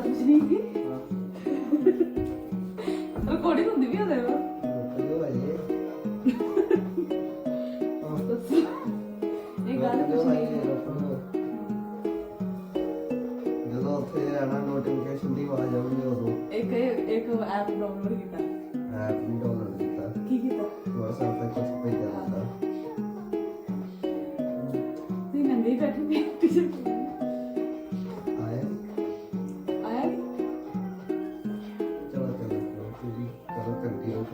ਕੁਝ ਨਹੀਂ ਰਿਕਾਰਡਿੰਗ ਹੁੰਦੀ ਵੀ ਉਹਦੇ ਵਾ ਇਹ ਗੱਲ ਕੁਝ ਨਹੀਂ ਜਦੋਂ ਉੱਥੇ ਆਣਾ ਨੋਟੀਫਿਕੇਸ਼ਨ ਦੀ ਆਵਾਜ਼ ਆਉਂਦੀ ਉਦੋਂ। ਇੱਕ ਇੱਕ ਐਪ ਡਾਊਨਲੋਡ ਕੀਤਾ। ਐਪ ਵੀ ਡਾਊਨਲੋਡ ਕੀਤਾ। ਕੀ ਕੀਤਾ? WhatsApp ਤੇ ਕੁਝ ਭੇਜਿਆ ਹੁੰਦਾ। ਨਹੀਂ ਨੰਗੇ ਬੈਠੇ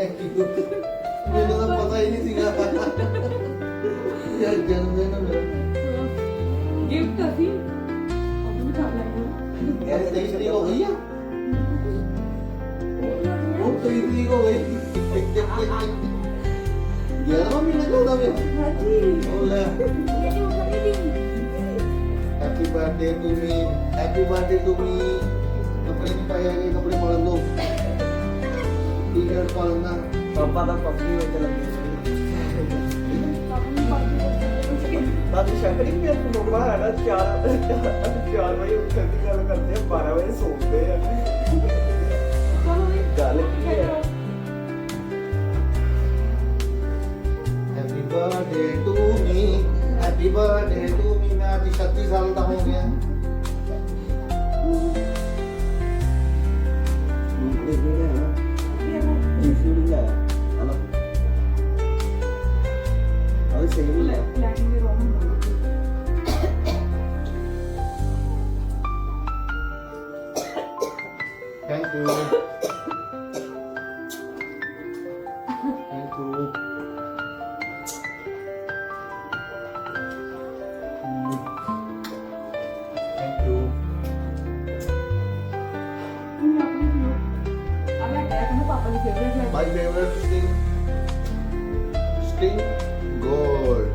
thank you ਮੈਨੂੰ ਤਾਂ ਪਤਾ ਹੀ ਨਹੀਂ ਸੀਗਾ। ਯਾਰ ਜਨਮ ਦਿਨ ਹੈ ਮੇਰਾ ਗਿਫਟ ਅਸੀਂ ਉਹ ਵੀ ਖਾ ਲੈਂਦੇ ਯਾਰ ਤੇਰੀ ਤਰੀਕ ਹੋ ਗਈ ਆ। ਉਹ ਤੇਰੀ ਤਰੀਕ ਹੋ ਗਈ। ਗਿਆਰਵਾਂ ਮਹੀਨਾ ਚੱਲਦਾ ਪਿਆ। ਹਾਜੀ। ਉਹ ਲੈ। ਇਹ ਕਰੀ ਦੀ happy birthday to me happy birthday to me ਕੱਪੜੇ ਨਹੀਂ ਪਾਏ ਹੈਗੇ ਕੱਪੜੇ ਪਾ ਲਓ ਟੀ-ਸ਼ਰਟ ਪਾ ਲੈਣਾ ਪਾਪਾ ਦਾ ਪੱਪੀ ਵਿੱਚ ਲੱਗੀ ਬਾਕੀ ਸ਼ਕਰੀ ਵੀ ਇੱਕ ਮੁਗਵਾ ਹੈ ਨਾ 4 4 ਵਜੇ ਉੱਠਣ ਦੀ ਗੱਲ ਕਰਦੇ ਆ 12 ਵਜੇ ਸੌਂਦੇ ਆ। ਚਲੋ ਵੀ ਗੱਲ ਕੀ ਹੈ happy birthday to me happy birthday to me ਮੈਂ ਅੱਜ 36 ਸਾਲ ਦਾ ਹੋ ਗਿਆ। My favorite thing, string gold.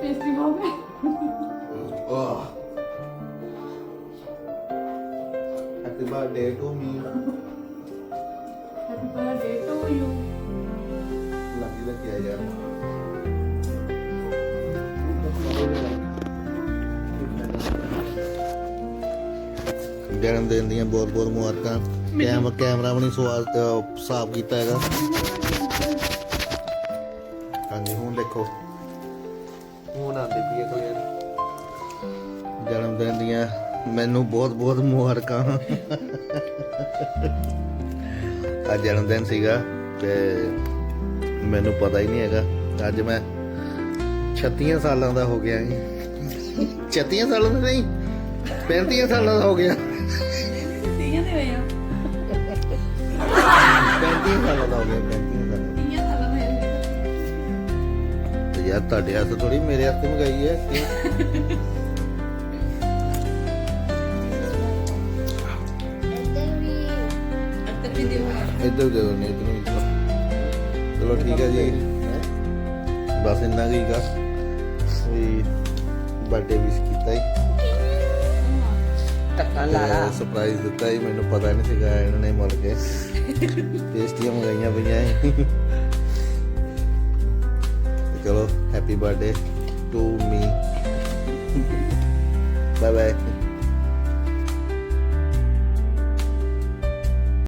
Testing হবে Happy birthday to me. ਜਨਮ ਦਿਨ ਦੀਆਂ ਬਹੁਤ ਬਹੁਤ ਮੁਬਾਰਕਾਂ। ਕੈਮ ਕੈਮਰਾ ਵੀ ਨਹੀਂ ਸਵਾਦ ਸਾਫ਼ ਕੀਤਾ ਹੈਗਾ। ਹਾਂਜੀ ਹੁਣ ਦੇਖੋ। ਹੁਣ ਆਂਦੀ ਪਈ ਕਲੀਅਰ ਜਨਮ ਦਿਨ ਦੀਆਂ ਮੈਨੂੰ ਬਹੁਤ ਬਹੁਤ ਮੁਬਾਰਕਾਂ। ਅੱਜ ਜਨਮ ਦਿਨ ਸੀਗਾ। ਤੇ ਮੈਨੂੰ ਪਤਾ ਹੀ ਨਹੀਂ ਹੈਗਾ। ਅੱਜ ਮੈਂ 36 ਸਾਲਾਂ ਦਾ ਹੋ ਗਿਆ ਜੀ। 36 ਸਾਲਾਂ ਦਾ ਨਹੀਂ 35 ਸਾਲਾਂ ਦਾ ਹੋ ਗਿਆ। ਤੀਆਂ ਦੇ ਹੋਏ ਆ। 35 ਸਾਲਾਂ ਦਾ ਹੋ ਗਿਆ 35 ਸਾਲਾਂ ਦਾ। ਤੀਆਂ ਸਾਲਾਂ ਦੇ ਹੋਏ ਤੇ ਯਾਰ ਤੁਹਾਡੇ ਹੱਥ ਥੋੜੀ ਮੇਰੇ ਹੱਥ ਮੰਗਾਈ ਹੈ। ਅੱਤਰ ਵੀ। ਦਿਓ। ਇੱਧਰ ਦੇ ਦੋ ਨਹੀਂ ਇਧਰ ਨਹੀਂ ਚਲੋ ਠੀਕ ਹੈ ਜੀ। ਬਸ ਇੰਨਾ ਕੁ ਹੀਗਾ ਵੀ ਬਰਥਡੇ ਵਿਸ਼ ਕੀਤਾ ਹੀ ਟੱਕਾ ਲਾ ਲਾ। ਸਰਪ੍ਰਾਈਜ਼ ਦਿੱਤਾ ਹੀ ਮੈਨੂੰ ਪਤਾ ਨਹੀਂ ਸੀਗਾ ਇਹਨਾਂ ਨੇ ਮੁੜ ਕੇ। ਪੇਸਟੀਆਂ ਮੰਗਾਈਆਂ ਪਈਆਂ ਸੀ ਚਲੋ happy birthday to me bye bye